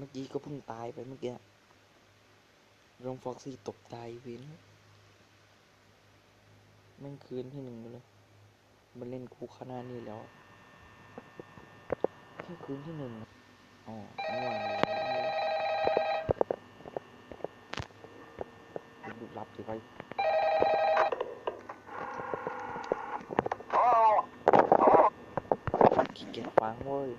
เมื่อกี้ก็เพิ่งตายไปเมื่อกี้โดนฟ็อกซี่ตบตายเวินแม่งคืนที่หนึ่งเลย มันเล่นกูขนาดนี้แล้ว แค่คืนที่หนึ่งอ๋อเมื่อวานแล้วดูรับสิไปขี้เกียจฟังเว้ย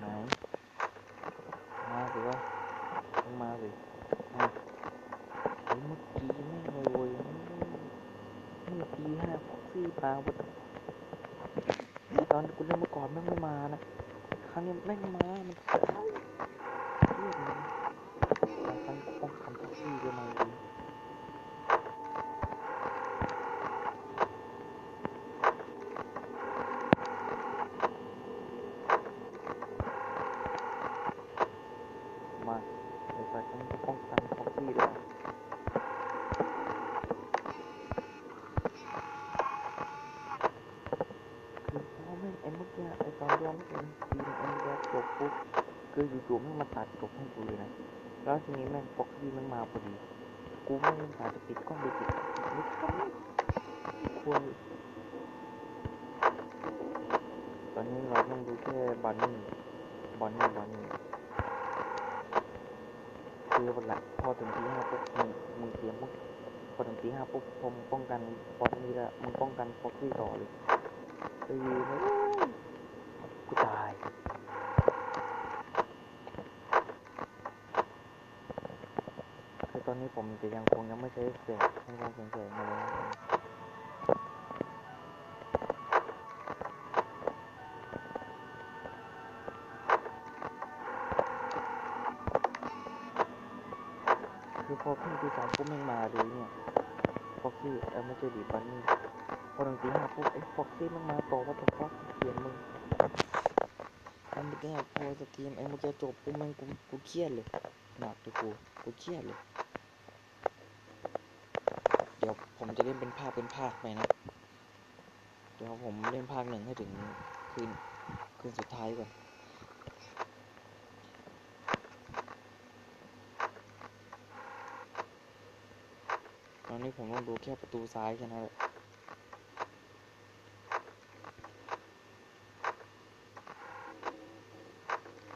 ไหน มาสิวะต้องมาสิมาเฮ้ยเมื่อกี้แม่งเลยเว้ยเมื่อกี้ห้าฟ็อกซี่ปลาบดตอนกูเล่นเมื่อก่อนแม่งไม่มานะ ครั้งนี้ แม่งมา มันใช่เรียกมันครั้งป้องกันฟ็อกซี่ด้วยมาจริงมาไอ้สัตว์มันป้องกันฟ็อกซี่ด้วย คือพ อแม่งไอ้เมื่อกี้ไอ้ตอนย้อนเป็นทีมไอ้แรกจบปุ๊บคืออยู่ๆม่งมาตัดจบให้กูเลยนะแล้วทีนี้แม่งฟ็อกซี่แม่งมาพอดี กูแม่งอาจจะปิดกล้องไปปิดไม่ทันควรตอนนี้เราต้องดูแค่บันนี่บอนนี่บอนนี่คือวันละพอถึงทีห้าปุ๊บมึงมึงเตรียมพอถึงทีห้าปุ๊บผมป้องกันบอนนี่ล้วมึงป้องกันฟ็อกซี่ต่อเลย ไปยืนเลยกูตาย คือตอนนี้ผมจะยังคงยังไม่ใช้เสียงไม่ต้องเสียงเสียงอะไรคือพอขึ้นที่สองปุ๊บแม่งมาเลยเนี่ยฟ็อกซี่เออไม่ใช่ดีบันนี่ พอถึงตีห้าปุ๊บไอ้ฟ็อกซี่มันมาต่อว่าจะฟ็อกเขียนมึงมันเมื่อกี้พอจะทีมไอ้มื่อกี้จบปุ๊บมันกูกูเครียดเลยหนักเลยกูกูเครียดเลย เดี๋ยวผมจะเล่นเป็นภาคเป็นภาคไปนะ เดี๋ยวผมเล่นภาคหนึ่งให้ถึงคืนคืนสุดท้ายก่อนตอนนี้ผมต้องดูแค่ประตูซ้ายแค่นั้นแหละ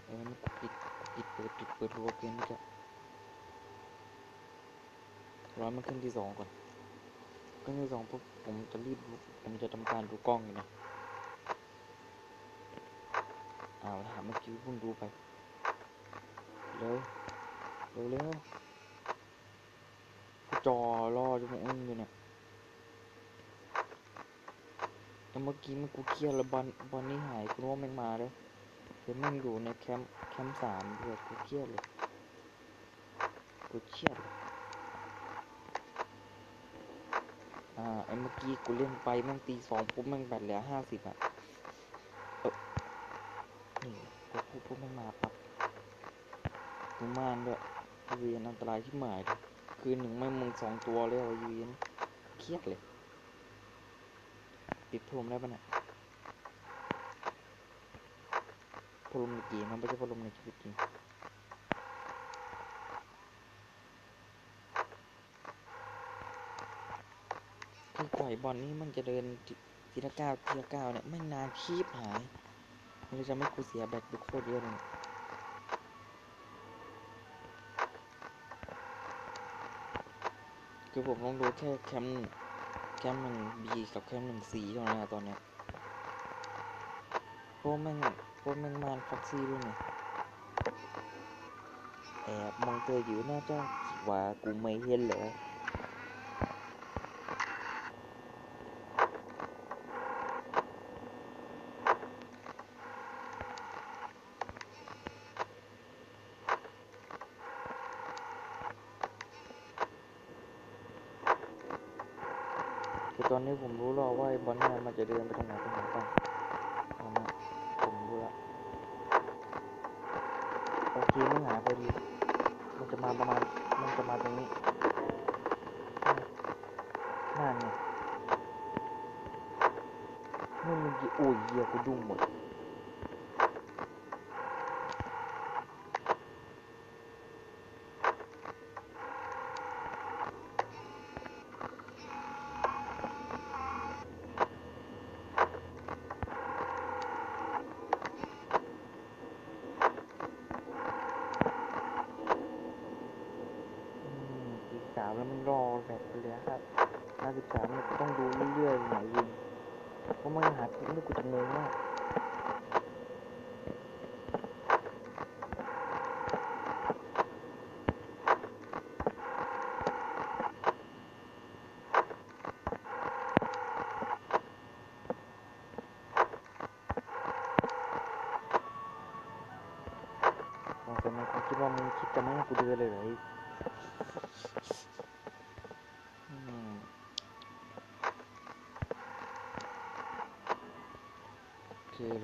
เออมันปิดปิดเปิดปิดเปิดรัวเกินไปแกร้อยมันขึ้น ที่สองก่อนขึ้นที่สองปุ๊บผมจะรีบผมจะทำการดูกล้องอยู่นะอ้าวถามเมื่อกี้เพิ่งดูไปเร็วเร็วเร็วจอรอจมูกอึ้งอยู่เนี่ยแล้วเมื่อกี้มันกูเครียดแล้วบอลบอลนี่หายกูนึกว่าแมันมาแล้วเห็นมันอยู่ในแคมป์แคมป์สามเดือดกูเครียดเลยกูเครียดเลยอ่า ไอ้เมื่อกี้กูเล่นไปแม่งตีสองปุ๊บแม่งแบตเหลือห้าสิบอะเออนี่กูพูดปุ๊บแม่งมาปั๊บกูมานด้วยเวียนอันตรายที่หมายคืนหนึ่งแม่งมึงสองตัวเลยว่ะไอ้เวียนเครียดเลย ปิดโทรมได้ปะเนี่ยพัดลมในเกมมันไม่ใช่พัดลมในชีวิตจริงคื อปล่อยบอลนี่มันจะเดินทีละเก้าทีละเก้าเนี่ย ไม่นานคีบหายมันจะไม่กูเสียแบตไปโคตรเยอะเลยคือผมต้องดูแค่แคมแคมหนึ่งบีกับแคมหนึ่งสีเท่านั้นนะตอนเนี้ยพราะแม่งพราะแม่งมานฟ็อกซี่ด้วยเนี่ยแอบมองเธออยู่น่าจะคิดว่ากูไม่เห็นเหรอคือตอนนี้ผมรู้แล้วว่าไอ้บอลเนี่ยมันจะเดินไปตรงไหนตรงไหนบ้างตอามาผมรู้แล้วโอเคไม่หายพอดี มันจะมาประมาณ มันจะมาตรงนี้ไม่นั่นไงมึงมึงยิโอ้ยเหี้ยกูดุ้งหมด อืมปีสามแล้ว มันรอแบบไปเลยครับห้าสิบสามเนี่ยต้องดูเรื่อยๆหน่อยยิงเพราะมันหาคลิปนี่กูจะงงมากแต่มันคิดว่ามึงคิดจะไม่ให้กูเดินเลยเหรอไอ้อื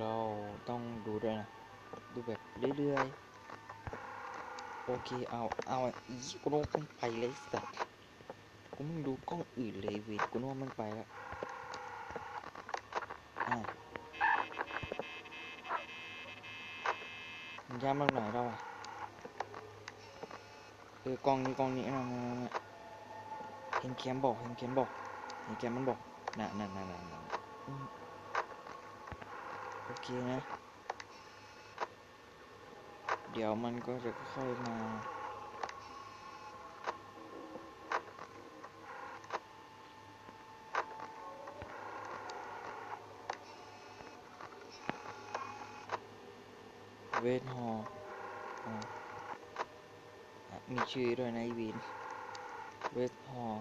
เราต้องดูด้วยนะ ดูแบบเรื่อยๆ โอเค เอา เอาอีกูนึกว่ามันไปเลยสัตว์กูมึงดูกล้องอื่นเลยเวทกูนึกว่ามันไปแล้วอะมันย้ำมากหน่อยเราอะเออกล้องนี้กล้องนี้นะนะนะนเห็นแคมบอกเห็นแคมบอกเห็นแคมมันบอกน่ะน่ะน่ะน่ะ โอเคนะ เดี๋ยวมันก็จะค่อยมาเวทฮอมีชื่อด้วยนะไอวินเวทฮอล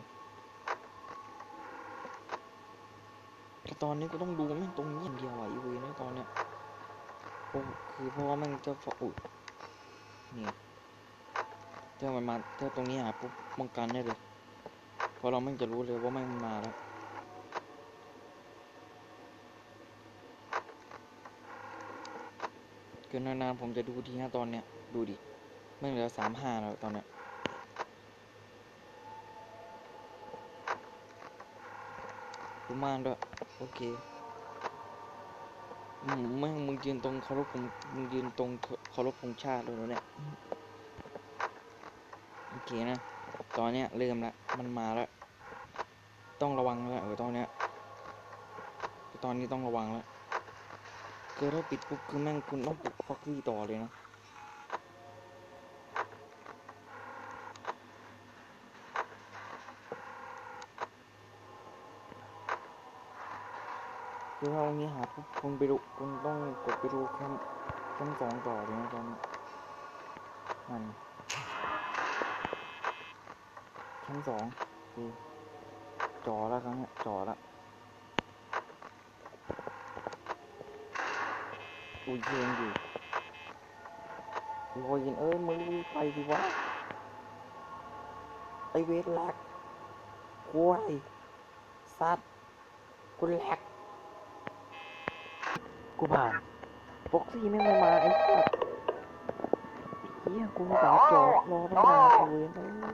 แต่ตอนนี้ก็ต้องดูแม่งตรงนี้อย่างเดียวอะไอวินนะตอนเนี้ยโอ้คือเพราะว่ามันจะฝอุดเนี่ยถ้ามันมาถ้าตรงนี้หาปุ๊บป้องกันได้เลยเพราะเราไม่จะรู้เลยว่าแม่งมาแล้วเกินนานๆผมจะดูทีนะตอนเนี้ยดูดิแม่งเหลือสามห้าแล้วตอนเนี้ย ดูมานด้วยโอเคมแม่งมึงยืนตรงเคารพผมมึงยืนตรงเคารพธงชาติเลยนะเนี่ยโอเคนะตอนเนี้ยเริ่มละมันมาแล้วต้องระวังแล้วเออตอนเนี้ยตอนนี้ต้องระวังแล้วคือถ้าปิดปุ๊บคือแม่งคุณต้องปลุกฟอกซี่ต่อเลยนะ ถ้าวันนี้หาปุ๊บคุณไปดูคุณต้องกดไปดูแคมป์แคมป์สองต่อเลยนะตอนนี้นั่นแคมป์สองคือจ่อแล้วครั้งเนี้ยจ่อแล้วอุ้ยเย็นอยู่รอยินเอ้ยมึงไปดิวะไอเวทแลกกล้วยสัตว์กูแลก กูผ่านฟ็อกซี่ไม่งไม่มาไอ้สัสไอ้เหี้ยกูไม่สาจอดรอตั้งนานเลยนะ